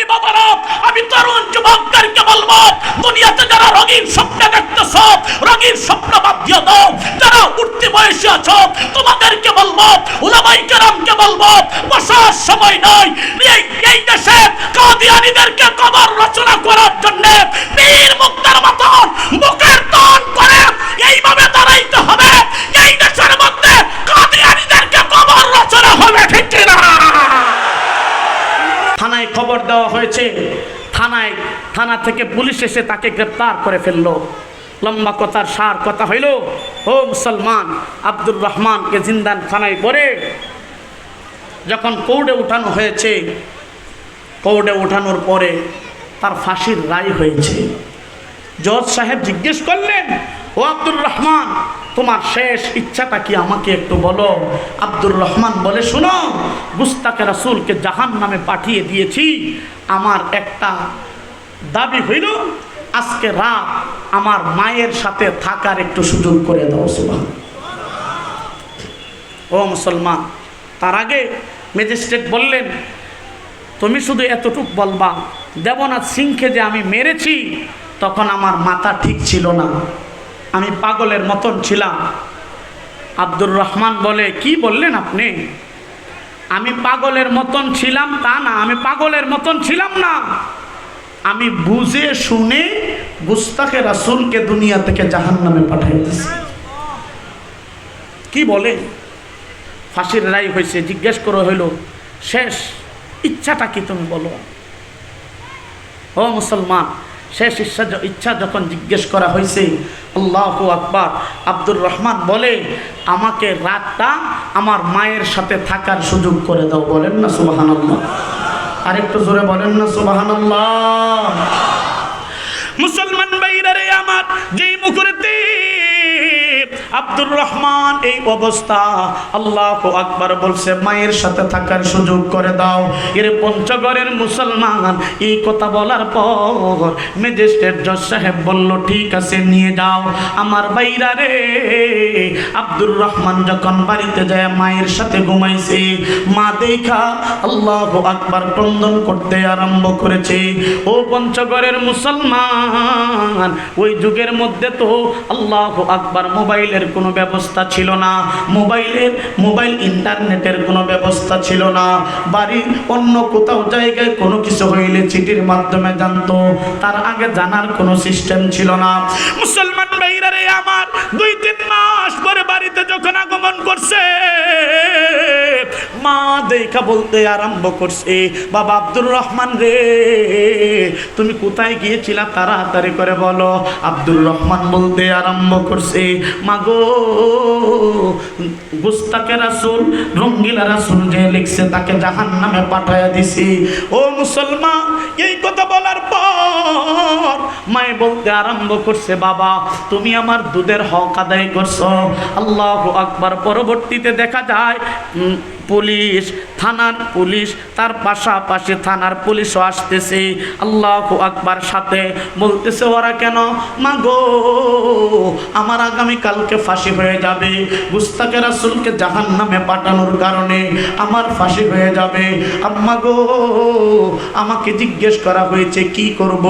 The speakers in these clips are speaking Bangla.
আমি বাবারা, আমি তরুণ যুবকদেরকে বলব, দুনিয়াতে যারা রঙিন স্বপ্ন দেখতেছ, রঙিন স্বপ্ন বাদ দিয়ে দাও যারা উঠতে বয়সে আছো, তোমাদেরকে বলব উলামাই কেরামকে বলব, বসার সময় নয় এই এই দেশে কাদিয়ানিদেরকে কবর রচনা করার জন্য পীর মুক্তার মতন বুকের টান করে এইভাবে দাঁড়াইতে হবে এই দেশের মধ্যে কাদিয়ানিদেরকে কবর রচনা হবে ঠিক কিনা থানায় খবর দেওয়া হয়েছে। থানায়, থানা থেকে পুলিশ এসে তাকে গ্রেপ্তার করে ফেলল। লম্বা কথার সার কথা হইল, ও মুসলমান, আব্দুর রহমানকে জিন্দান থানায় পড়ে। যখন কৌড়ে উঠানো হয়েছে কৌড়ে উঠানোর পরে তার ফাঁসির রায় হয়েছে। জজ সাহেব জিজ্ঞেস করলেন, ও আব্দুর রহমান তোমার শেষ ইচ্ছাটা কি আমাকে একটু বলো? আব্দুর রহমান বলে, শোনো, গুস্তাকে রাসুলকে জাহান নামে পাঠিয়ে দিয়েছি। আমার একটা দাবি হইল, আজকে রাত আমার মায়ের সাথে থাকার একটু সুযোগ করে দাও সুবাহ ও মুসলমান, তার আগে ম্যাজিস্ট্রেট বললেন, তুমি শুধু এতটুক বলবা, দেবনাথ সিংকে যে আমি মেরেছি, তখন আমার মাথা ঠিক ছিল না। আমি পাগলের মতন ছিলাম। আব্দুর রহমান বলে, কি বললেন আপনি? আমি পাগলের মতন ছিলাম তা না, আমি পাগলের মতন ছিলাম না। আমি বুঝে শুনে গুস্তাকে রাসুলকে দুনিয়া থেকে জাহান নামে পাঠাই দিছি কি বলে? ফাঁসির রায় হয়েছে জিজ্ঞেস করা হইল, শেষ ইচ্ছাটা কি তুমি বলো? ও মুসলমান, শেষ ইচ্ছা ইচ্ছা যখন জিজ্ঞেস করা হয়েছে আল্লাহ আকবার। আব্দুর রহমান বলে, আমাকে রাতটা আমার মায়ের সাথে থাকার সুযোগ করে দাও। বলেন না সুবাহান আরেকটু জোরে বলেন না সুবাহান মুসলমান বাইরে আমার, যেই মুখুরতে আব্দুর রহমান, এই অবস্থা। আল্লাহ আকবার বলছে, মায়ের সাথে থাকার সুযোগ করে দাও। এর পঞ্চগড়ের মুসলমান, এই কথা বলার পর ম্যাজিস্ট্রেট জজ সাহেব বলল, ঠিক আছে, নিয়ে যাও। আমার বাইরা রে, আব্দুর রহমান যখন বাড়িতে যায়, মায়ের সাথে ঘুমাইছে, মা দেখা আল্লাহ আকবার ক্রন্দন করতে আরম্ভ করেছে। ও পঞ্চগড়ের মুসলমান, ওই যুগের মধ্যে তো আল্লাহ আকবার মোবাইলের কোনো ব্যবস্থা ছিল না, মোবাইলের, মোবাইল ইন্টারনেটের কোনো ব্যবস্থা ছিল না, বাড়ি অন্য কোথাও জায়গায় কোনো কিছু হইলে চিঠির মাধ্যমে জানতো, তার আগে জানার কোনো সিস্টেম ছিল না। মুসলমান ভাইরা রে আমার, দুই তিন মাস পরে বাড়িতে যখন আগমন করছে, মা দেখা বলতে আরম্ভ করছে, বাবা আব্দুর রহমান রে, তুমি কোথায় গিয়েছিলা তাড়াতাড়ি করে বলো। আব্দুর রহমান বলতে আরম্ভ করছে, মাগো গুস্তাকে রাসুল, রঙ্গিলা রাসুল যে লিখছে, তাকে জাহান নামে পাঠাইয়া দিছি। ও মুসলমান, এই কথা বলার পর মায়ে বলতে আরম্ভ করছে, বাবা, তুমি আমার দুধের হক আদায় করছ। আল্লাহ আকবার, পরবর্তীতে দেখা যায় পুলিশ, থানার পুলিশ, তার পাশাপাশি থানার পুলিশও আসতেছে। আল্লাহ আকবার সাথে বলতেছে, ওরা কেন? মাগো, আমার আগামী কালকে ফাঁসি হয়ে যাবে। গুস্তাকে রাসুলকে জাহান নামে পাঠানোর কারণে আমার ফাঁসি হয়ে যাবে। আম্মা গো, আমাকে জিজ্ঞেস করা হয়েছে, কি করব?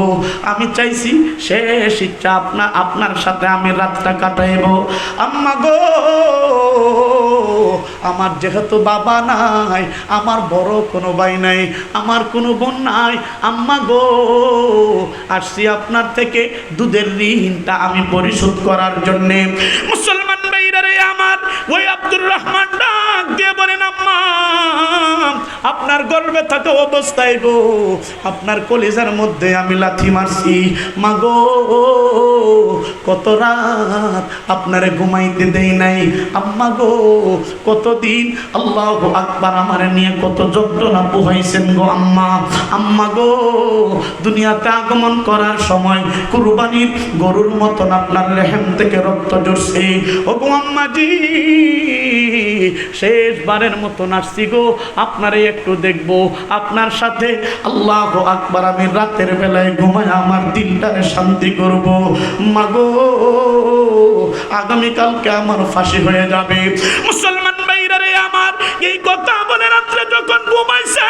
আমি চাইছি শেষ ইচ্ছা আপনার আপনার সাথে আমি রাতটা কাটাইব। আম্মা গো আমার যেহেতু বাবা নাই, আমার বড় কোনো ভাই নাই, আমার কোনো বোন নাই, আম্মা গো, আসছি আপনার থেকে দুধের ঋণটা আমি পরিশোধ করার জন্যে। মুসলমান ভাইরা রে আমার, ওই আব্দুর রহমান ডাক দিয়ে বলেন, আম্মা আপনার গর্বে থাকা অবস্থায় গো, আপনার কলিজার মধ্যে আমি লাথি মারছি। মাগো, কত রাত আপনারে ঘুমাইতে দেই নাই। আম্মা গো, কতদিন? আল্লাহ আকবার আমার নিয়ে কত যন্ত্রণা পোহাইছেন গো আম্মা। আম্মা গো, দুনিয়াতে আগমন করার সময় কুরবানির গরুর মতন আপনার রেহেম থেকে রক্ত জড়ছে ও গো আম্মাজি, শেষবারের মতন আসছি গো, আপনারে একটু দেখব। আপনার সাথে আল্লাহ আকবার, আমি রাতের বেলায় ঘুমায় আমার দিলটারে শান্তি করব। মাগো, আগামীকালকে আমার ফাঁসি হয়ে যাবে। মুসলমান বাইরারে আমার, এই কথা বলে রাত্রে যখন ঘুমাইছে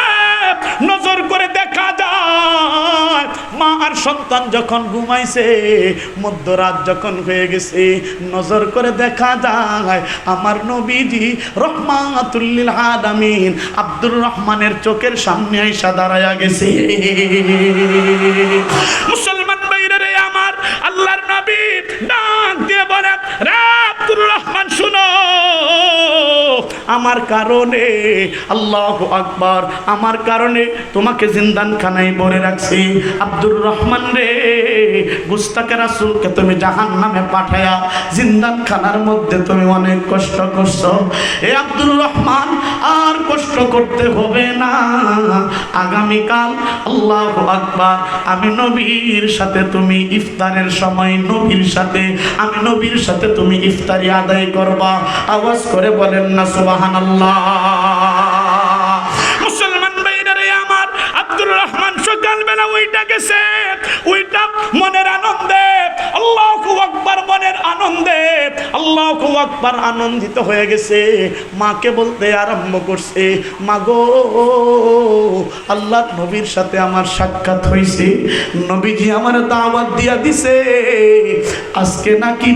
সন্তান যখন ঘুমাইছে, মধ্যরাত যখন হয়ে গেছে, নজর করে দেখা যায়, আমার নবীজি রহমাতুল্লিল আদামিন আব্দুর রহমানের চোখের সামনে আইসা দাঁড়ায়া গেছে। আমার কারণে, আল্লাহ আকবার। আমার কারণে তোমাকে জিন্দানখানায় ভরে রাখছি। আব্দুর রহমান রে গুস্তাকে রাসুলকে তুমি জাহান নামে পাঠায়া জিন্দানখানার মধ্যে তুমি অনেক কষ্ট করছ। এ আব্দুর রহমান, আর কষ্ট করতে হবে না। আগামীকাল আল্লাহ আকবার। আমি নবীর সাথে তুমি ইফতারের সময়, নবীর সাথে, আমি নবীর সাথে তুমি ইফতারি আদায় করবা। আওয়াজ করে বলেন না মুসলমান ভাইরা আমার আব্দুর রহমান সকালবেলা ওইটা গেছে। ওইটা মনের আনন্দে আকবার মনের আনন্দে। আল্লাহ আনন্দিত হয়ে গেছে। মাকে বলতে আরম্ভ করছে মা গো আল্লাহ নবীর সাথে আমার সাক্ষাৎ হয়েছে নবীজি আমার দাওয়াত দিয়া দিছে। আজকে নাকি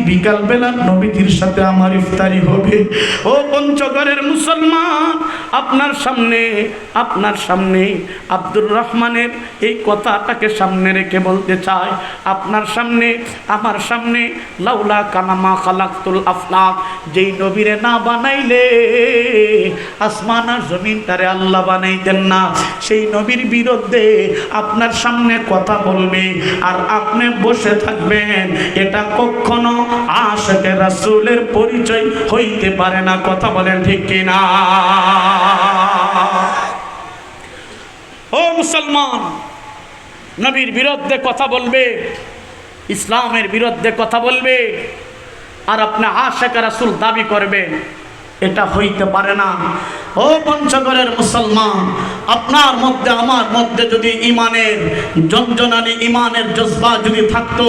নবীজির সাথে আমার ইফতারি হবে। ও পঞ্চগড়ের মুসলমান, আপনার সামনে আপনার সামনে আব্দুর রহমানের এই কথাটাকে সামনে রেখে বলতে চাই। আপনার সামনে, আমার সামনে লাউলা কানামা খালাক্তুল আফলাক, যেই নবীরে না বানাইলে, আসমান আর জমিনটারে আল্লাহ বানাইতেন না। সেই নবীর বিরুদ্ধে আপনার সামনে কথা বলবে আর আপনি বসে থাকবেন। এটা কখনো আশকে রাসূলের পরিচয় হইতে পারে না। কথা বলেন ঠিক কিনা? ও মুসলমান, নবীর বিরুদ্ধে কথা বলবে। ইসলামের বিরুদ্ধে কথা বলবে আর আপনি আশেখ রাসুল দাবি করবেন, এটা হইতে পারে না। ও পঞ্চগড়ের মুসলমান, আপনার মধ্যে, আমার মধ্যে যদি ইমানের জঞ্জনানি ইমানের জজবা যদি থাকতো,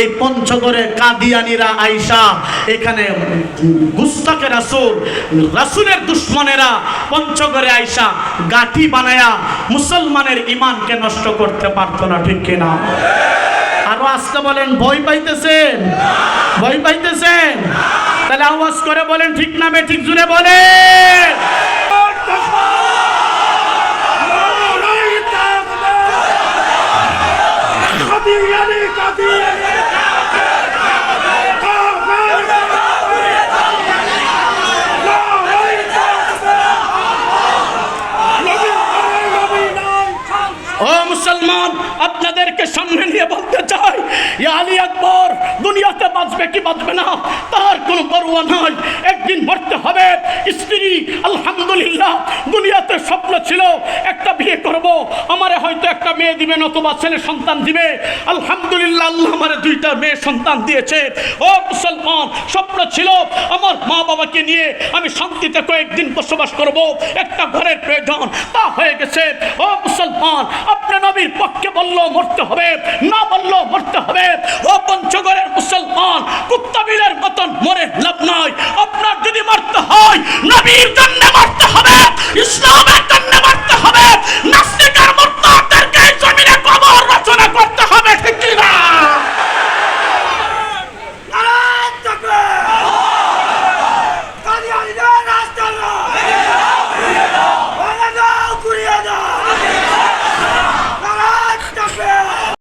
এই পঞ্চগড়ের কাদিয়ানিরা আইসা, এখানে গুস্তাকে রাসুল, রাসুলের দুশ্মনেরা পঞ্চগড়ে আইসা, গাঠি বানায়া মুসলমানের ইমানকে নষ্ট করতে পারতো না, ঠিক কিনা? আরও আজকে বলেন, ভয় পাইতেছেন? ভয় পাইতেছেন? তাহলে আওয়াজ করে বলেন, ঠিক না বে, ঠিক জুড়ে বলেন। আপনাদেরকে সামনে নিয়ে আলী আকবর দুনিয়াতে বাঁচবে কি বাঁচবে না তার কোনো পরোয়া নয় একদিন মরতে হবে স্ত্রী আলহামদুলিল্লাহ দুনিয়াতে স্বপ্ন ছিল একটা বিয়ে করব হয়তো একটা মেয়ে দিবে, নতুবা ছেলে সন্তান দিবে। আলহামদুলিল্লাহ, আল্লাহ আমারে দুইটা মেয়ে সন্তান দিয়েছে। ও মুসলমান, স্বপ্ন ছিল আমার মা বাবাকে নিয়ে আমি শান্তিতে কয়েকদিন বসবাস করব, একটা ঘরের প্রয়োজন, তা হয়ে গেছে। ও মুসলমান, আপনি নবীর পক্ষে বলল মরতে হবে, না বলল মরতে হবে। ও পঞ্চগড়ের মুসলমান কুত্তাবিলের মতন মরে লাভ নয় আপনার যদি মরতে হয়, নবীর জন্য মরতে হবে